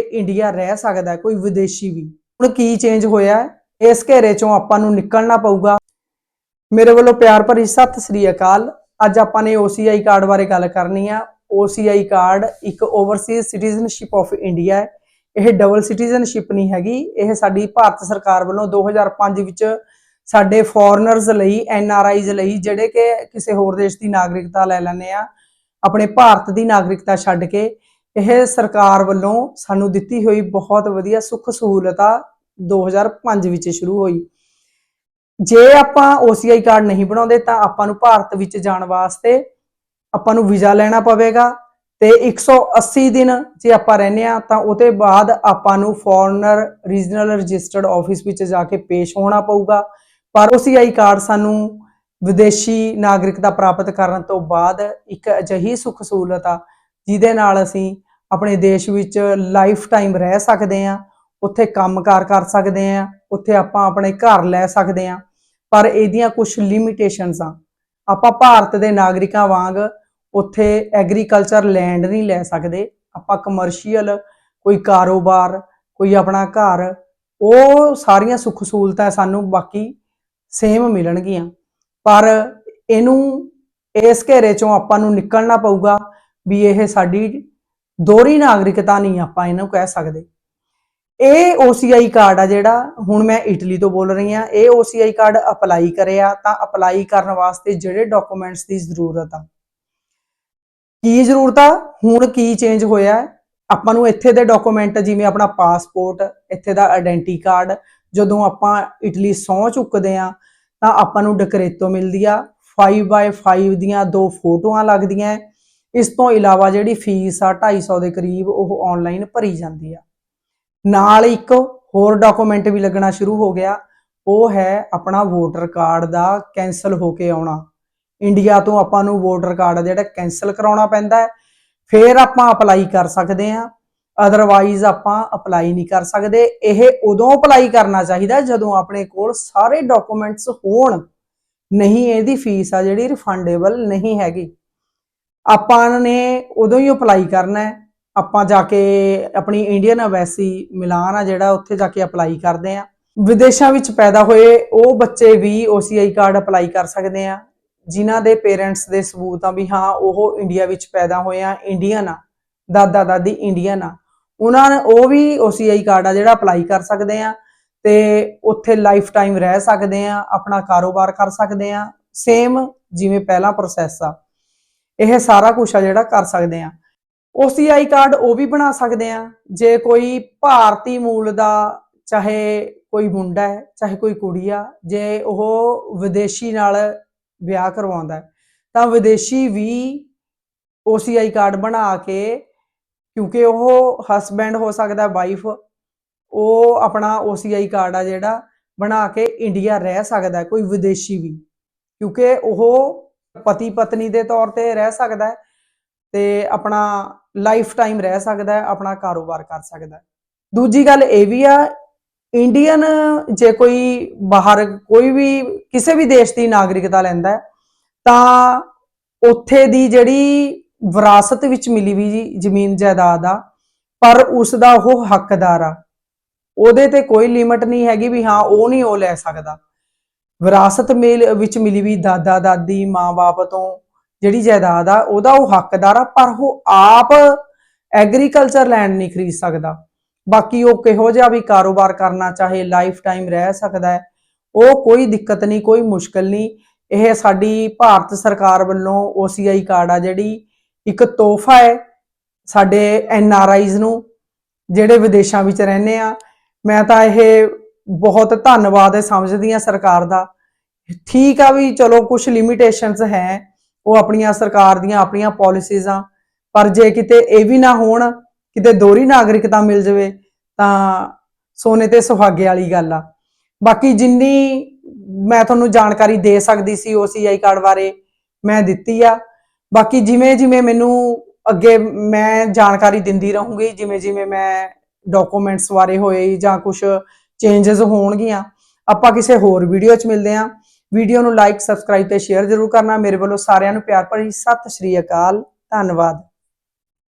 India ਰਹਿ ਸਕਦਾ ਕੋਈ ਵਿਦੇਸ਼ੀ ਵੀ। ਹੁਣ ਕੀ ਚੇਂਜ ਹੋਇਆ ਇਸ ਘੇਰੇ ਚੋਂ ਆਪਾਂ ਨੂੰ ਨਿਕਲਣਾ ਪਊਗਾ। ਮੇਰੇ ਵੱਲੋਂ ਪਿਆਰ ਭਰੀ ਸਤਿ ਸ੍ਰੀ ਅਕਾਲ। ਅੱਜ ਆਪਾਂ ਨੇ OCI ਕਾਰਡ ਬਾਰੇ ਗੱਲ ਕਰਨੀ ਆ। OCI ਕਾਰਡ ਇੱਕ ਓਵਰਸੀਜ਼ ਸਿਟੀਜ਼ਨਸ਼ਿਪ ਆਫ ਇੰਡੀਆ ਹੈ। ਇਹ ਡਬਲ ਸਿਟੀਜ਼ਨਸ਼ਿਪ ਨਹੀਂ ਹੈਗੀ। ਇਹ ਸਾਡੀ ਭਾਰਤ ਸਰਕਾਰ ਵੱਲੋਂ 2005 ਵਿੱਚ ਸਾਡੇ ਫੋਰਨਰਸ ਲਈ ਐਨਆਰਆਈਜ਼ ਲਈ, ਜਿਹੜੇ ਕਿ ਕਿਸੇ ਹੋਰ ਦੇਸ਼ ਦੀ ਨਾਗਰਿਕਤਾ ਲੈ ਲੈਂਦੇ ਆ, ਆਪਣੇ ਭਾਰਤ ਦੀ ਨਾਗਰਿਕਤਾ ਛੱਡ ਕੇ। ਇਹ ਸਰਕਾਰ ਵੱਲੋਂ ਸਾਨੂੰ ਦਿੱਤੀ ਹੋਈ ਬਹੁਤ ਵਧੀਆ ਸੁੱਖ ਸਹੂਲਤ ਆ 2005 ਵਿੱਚ ਸ਼ੁਰੂ ਹੋਈ। ਜੇ ਆਪਾਂ OCI ਕਾਰਡ ਨਹੀਂ ਬਣਾਉਂਦੇ ਤਾਂ ਆਪਾਂ ਨੂੰ ਭਾਰਤ ਵਿੱਚ ਜਾਣ ਵਾਸਤੇ ਆਪਾਂ ਨੂੰ ਵੀਜ਼ਾ ਲੈਣਾ ਪਵੇਗਾ ਤੇ 180 ਦਿਨ ਜੇ ਆਪਾਂ ਰਹਿੰਦੇ ਆ ਤਾਂ ਉਹਦੇ ਬਾਅਦ ਆਪਾਂ ਨੂੰ ਫੋਰਨਰ ਰੀਜਨਲ ਰਜਿਸਟਰਡ ਆਫਿਸ ਵਿੱਚ ਜਾ ਕੇ ਪੇਸ਼ ਹੋਣਾ ਪਊਗਾ। ਪਰ OCI ਕਾਰਡ ਸਾਨੂੰ ਵਿਦੇਸ਼ੀ ਨਾਗਰਿਕਤਾ ਪ੍ਰਾਪਤ ਕਰਨ ਤੋਂ ਬਾਅਦ ਇੱਕ ਅਜਿਹੀ ਸੁੱਖ ਸਹੂਲਤ ਆ ਜਿਹਦੇ ਨਾਲ ਅਸੀਂ ਆਪਣੇ ਦੇਸ਼ ਵਿੱਚ ਲਾਈਫ ਟਾਈਮ ਰਹਿ ਸਕਦੇ ਆ ਉੱਥੇ ਕੰਮਕਾਰ ਕਰ ਸਕਦੇ ਆ ਉੱਥੇ ਆਪਾਂ ਆਪਣੇ ਘਰ ਲੈ ਸਕਦੇ ਆ ਪਰ ਇਹਦੀਆਂ ਕੁਝ ਲਿਮਿਟੇਸ਼ਨਸ ਆ। ਆਪਾਂ ਭਾਰਤ ਦੇ ਨਾਗਰਿਕਾਂ ਵਾਂਗ ਉੱਥੇ ਐਗਰੀਕਲਚਰ ਲੈਂਡ ਨਹੀਂ ਲੈ ਸਕਦੇ। ਆਪਾਂ ਕਮਰਸ਼ੀਅਲ ਕੋਈ ਕਾਰੋਬਾਰ, ਕੋਈ ਆਪਣਾ ਘਰ, ਉਹ ਸਾਰੀਆਂ ਸੁੱਖ ਸਹੂਲਤਾਂ ਸਾਨੂੰ ਬਾਕੀ ਸੇਮ ਮਿਲਣਗੀਆਂ। ਪਰ ਇਹਨੂੰ ਇਸ ਘੇਰੇ ਚੋਂ ਆਪਾਂ ਨੂੰ ਨਿਕਲਣਾ ਪਊਗਾ। ਵੀ ਇਹ ਸਾਡੀ ਦੋਹਰੀ ਨਾਗਰਿਕਤਾ ਨਹੀਂ ਆਪਾਂ ਇਹਨੂੰ ਕਹਿ ਸਕਦੇ। ਇਹ OCI ਕਾਰਡ ਆ ਜਿਹੜਾ ਹੁਣ ਮੈਂ ਇਟਲੀ ਤੋਂ ਬੋਲ ਰਹੀ ਆ ਇਹ OCI ਕਾਰਡ ਅਪਲਾਈ ਕਰਿਆ ਤਾਂ ਅਪਲਾਈ ਕਰਨ ਵਾਸਤੇ ਜਿਹੜੇ ਡਾਕੂਮੈਂਟਸ ਦੀ ਜ਼ਰੂਰਤ ਆ। ਕੀ ਜ਼ਰੂਰਤ ਆ? ਹੁਣ ਕੀ ਚੇਂਜ ਹੋਇਆ? ਆਪਾਂ ਨੂੰ ਇੱਥੇ ਦੇ ਡਾਕੂਮੈਂਟ ਜਿਵੇਂ ਆਪਣਾ ਪਾਸਪੋਰਟ ਇੱਥੇ ਦਾ ਆਇਡੈਂਟੀ ਕਾਰਡ ਜਦੋਂ ਆਪਾਂ ਇਟਲੀ ਸਹੁੰ ਚੁੱਕਦੇ ਆ ਤਾਂ ਆਪਾਂ ਨੂੰ ਡਕਰੇਤੋ ਮਿਲਦੀ ਆ। 5x5 ਦੀਆਂ ਦੋ ਫੋਟੋਆਂ ਲੱਗਦੀਆਂ। ਇਸ ਤੋਂ ਇਲਾਵਾ ਜਿਹੜੀ ਫੀਸ ਆ 250 ਦੇ ਕਰੀਬ ਉਹ ਆਨਲਾਈਨ ਭਰੀ ਜਾਂਦੀ ਆ। ਨਾਲ ਇੱਕ ਹੋਰ ਡਾਕੂਮੈਂਟ ਵੀ ਲੱਗਣਾ ਸ਼ੁਰੂ ਹੋ ਗਿਆ। ਉਹ ਹੈ ਆਪਣਾ ਵੋਟਰ ਕਾਰਡ ਦਾ ਕੈਨਸਲ ਹੋ ਕੇ ਆਉਣਾ। ਇੰਡੀਆ ਤੋਂ ਆਪਾਂ ਨੂੰ ਵੋਟਰ ਕਾਰਡ ਜਿਹੜਾ ਕੈਨਸਲ ਕਰਾਉਣਾ ਪੈਂਦਾ ਹੈ। ਫਿਰ ਆਪਾਂ ਅਪਲਾਈ ਕਰ ਸਕਦੇ ਹਾਂ। ਅਦਰਵਾਈਜ਼ ਆਪਾਂ ਅਪਲਾਈ ਨਹੀਂ ਕਰ ਸਕਦੇ। ਇਹ ਉਦੋਂ ਅਪਲਾਈ ਕਰਨਾ ਚਾਹੀਦਾ ਜਦੋਂ ਆਪਣੇ ਕੋਲ ਸਾਰੇ ਡਾਕੂਮੈਂਟਸ ਹੋਣ। ਨਹੀਂ, ਇਹਦੀ ਫੀਸ ਆ ਜਿਹੜੀ ਰਿਫੰਡੇਬਲ ਨਹੀਂ ਹੈਗੀ। ਆਪਾਂ ਨੇ ਉਦੋਂ ਹੀ ਅਪਲਾਈ ਕਰਨਾ ਹੈ। ਆਪਾਂ ਜਾ ਕੇ ਆਪਣੀ ਇੰਡੀਅਨ ਐਮਬੈਸੀ ਮਿਲਾਨ ਆ ਜਿਹੜਾ, ਉੱਥੇ ਜਾ ਕੇ ਅਪਲਾਈ ਕਰਦੇ ਆ ਵਿਦੇਸ਼ਾਂ ਵਿੱਚ ਪੈਦਾ ਹੋਏ ਉਹ ਬੱਚੇ ਵੀ OCI ਕਾਰਡ ਅਪਲਾਈ ਕਰ ਸਕਦੇ ਆ ਜਿਨ੍ਹਾਂ ਦੇ ਪੇਰੈਂਟਸ ਦੇ ਸਬੂਤ ਆ ਵੀ ਹਾਂ, ਉਹ ਇੰਡੀਆ ਵਿੱਚ ਪੈਦਾ ਹੋਏ ਆ। ਇੰਡੀਅਨ ਆ, ਦਾਦਾ ਦਾਦੀ ਇੰਡੀਅਨ ਆ। ਉਹਨਾਂ ਨੇ ਉਹ ਵੀ OCI ਕਾਰਡ ਆ ਜਿਹੜਾ ਅਪਲਾਈ ਕਰ ਸਕਦੇ ਆ ਤੇ ਉੱਥੇ ਲਾਈਫ ਟਾਈਮ ਰਹਿ ਸਕਦੇ ਆ ਆਪਣਾ ਕਾਰੋਬਾਰ ਕਰ ਸਕਦੇ ਆ ਸੇਮ ਜਿਵੇਂ ਪਹਿਲਾ ਪ੍ਰੋਸੈਸ ਆ। ਇਹ ਸਾਰਾ ਕੁਝ ਆ ਜਿਹੜਾ ਕਰ ਸਕਦੇ ਆ। OCI ਕਾਰਡ ਉਹ ਵੀ ਬਣਾ ਸਕਦੇ ਆ। ਜੇ ਕੋਈ ਭਾਰਤੀ ਮੂਲ ਦਾ ਚਾਹੇ ਕੋਈ ਮੁੰਡਾ ਹੈ, ਚਾਹੇ ਕੋਈ ਕੁੜੀ ਆ, ਜੇ ਉਹ ਵਿਦੇਸ਼ੀ ਨਾਲ ਵਿਆਹ ਕਰਵਾਉਂਦਾ ਤਾਂ ਵਿਦੇਸ਼ੀ ਵੀ OCI ਕਾਰਡ ਬਣਾ ਕੇ, ਕਿਉਂਕਿ ਉਹ ਹਸਬੈਂਡ ਹੋ ਸਕਦਾ ਵਾਈਫ ਉਹ ਆਪਣਾ OCI ਕਾਰਡ ਆ ਜਿਹੜਾ ਬਣਾ ਕੇ ਇੰਡੀਆ ਰਹਿ ਸਕਦਾ ਕੋਈ ਵਿਦੇਸ਼ੀ ਵੀ। ਕਿਉਂਕਿ ਉਹ ਪਤੀ ਪਤਨੀ ਦੇ ਤੌਰ ਤੇ ਰਹਿ ਸਕਦਾ ਹੈ ਤੇ ਆਪਣਾ ਲਾਈਫ ਟਾਈਮ ਰਹਿ ਸਕਦਾ ਹੈ ਆਪਣਾ ਕਾਰੋਬਾਰ ਕਰ ਸਕਦਾ ਹੈ। ਦੂਜੀ ਗੱਲ ਇਹ ਵੀ ਆ ਇੰਡੀਅਨ ਜੇ ਕੋਈ ਬਾਹਰ ਕੋਈ ਵੀ ਕਿਸੇ ਵੀ ਦੇਸ਼ ਦੀ ਨਾਗਰਿਕਤਾ ਲੈਂਦਾ ਹੈ, ਤਾਂ ਉੱਥੇ ਦੀ ਜਿਹੜੀ ਵਿਰਾਸਤ ਵਿੱਚ ਮਿਲੀ ਵੀ ਜੀ ਜ਼ਮੀਨ ਜਾਇਦਾਦ ਆ ਪਰ ਉਸ ਦਾ ਉਹ ਹੱਕਦਾਰ ਆ। ਉਹਦੇ ਤੇ ਕੋਈ ਲਿਮਟ ਨਹੀਂ ਹੈਗੀ ਵੀ ਹਾਂ ਉਹ ਨਹੀਂ ਉਹ ਲੈ ਸਕਦਾ। ਵਿਰਾਸਤ ਮੇਲ ਵਿੱਚ ਮਿਲੀ ਵੀ ਦਾਦਾ ਦਾਦੀ ਮਾਂ-ਬਾਪ ਤੋਂ ਜਿਹੜੀ ਜਾਇਦਾਦ ਆ, ਉਹਦਾ ਉਹ ਹੱਕਦਾਰ ਆ, ਪਰ ਉਹ ਆਪ ਐਗਰੀਕਲਚਰ ਲੈਂਡ ਨਹੀਂ ਖਰੀਦ ਸਕਦਾ। ਬਾਕੀ ਉਹ ਕਿਹੋ ਜਿਹਾ ਵੀ ਕਾਰੋਬਾਰ ਕਰਨਾ ਚਾਹੇ ਲਾਈਫ ਟਾਈਮ ਰਹਿ ਸਕਦਾ ਹੈ, ਉਹ ਕੋਈ ਦਿੱਕਤ ਨਹੀਂ, ਕੋਈ ਮੁਸ਼ਕਲ ਨਹੀਂ। ਇਹ ਸਾਡੀ ਭਾਰਤ ਸਰਕਾਰ ਵੱਲੋਂ OCI ਕਾਰਡ ਆ ਜਿਹੜੀ ਇੱਕ ਤੋਹਫਾ ਹੈ ਸਾਡੇ ਐਨ ਆਰ ਆਈਜ਼ ਨੂੰ, ਜਿਹੜੇ ਵਿਦੇਸ਼ਾਂ ਵਿੱਚ ਰਹਿੰਦੇ ਆ। ਮੈਂ ਤਾਂ ਇਹ ਬਹੁਤ ਧੰਨਵਾਦ ਸਮਝਦੀ ਆ ਸਰਕਾਰ ਦਾ। ਠੀਕ ਆ ਵੀ ਚਲੋ ਕੁਝ ਲਿਮਿਟੇਸ਼ਨਸ ਹੈ, ਉਹ ਆਪਣੀਆਂ ਸਰਕਾਰ ਦੀਆਂ ਆਪਣੀਆਂ ਪਾਲਿਸੀਜ਼ ਆ, ਪਰ ਜੇ ਕਿਤੇ ਇਹ ਵੀ ਨਾ ਹੋਣ, ਕਿਤੇ ਦੋਹਰੀ ਨਾਗਰਿਕਤਾ ਮਿਲ ਜਾਵੇ, ਤਾਂ ਸੋਨੇ ਤੇ ਸੁਹਾਗੇ ਵਾਲੀ ਗੱਲ ਆ। ਬਾਕੀ ਜਿੰਨੀ ਮੈਂ ਤੁਹਾਨੂੰ ਜਾਣਕਾਰੀ ਦੇ ਸਕਦੀ ਸੀ OCI ਕਾਰਡ ਬਾਰੇ, ਮੈਂ ਦਿੱਤੀ ਆ। ਬਾਕੀ ਜਿਵੇਂ ਜਿਵੇਂ ਮੈਨੂੰ ਅੱਗੇ ਮੈਂ ਜਾਣਕਾਰੀ ਦਿੰਦੀ ਰਹੂੰਗੀ, ਜਿਵੇਂ ਜਿਵੇਂ ਮੈਂ ਡਾਕੂਮੈਂਟਸ ਬਾਰੇ ਹੋਏ ਜਾਂ ਕੁਝ ਚੇਂਜਸ ਹੋਣਗੀਆਂ, ਆਪਾਂ ਕਿਸੇ ਹੋਰ ਵੀਡੀਓ 'ਚ ਮਿਲਦੇ ਹਾਂ ਵੀਡੀਓ ਨੂੰ ਲਾਈਕ ਸਬਸਕ੍ਰਾਈਬ ਤੇ ਸ਼ੇਅਰ ਜ਼ਰੂਰ ਕਰਨਾ। ਮੇਰੇ ਵੱਲੋਂ ਸਾਰਿਆਂ ਨੂੰ ਪਿਆਰ ਭਰੀ ਸਤਿ ਸ਼੍ਰੀ ਅਕਾਲ। ਧੰਨਵਾਦ।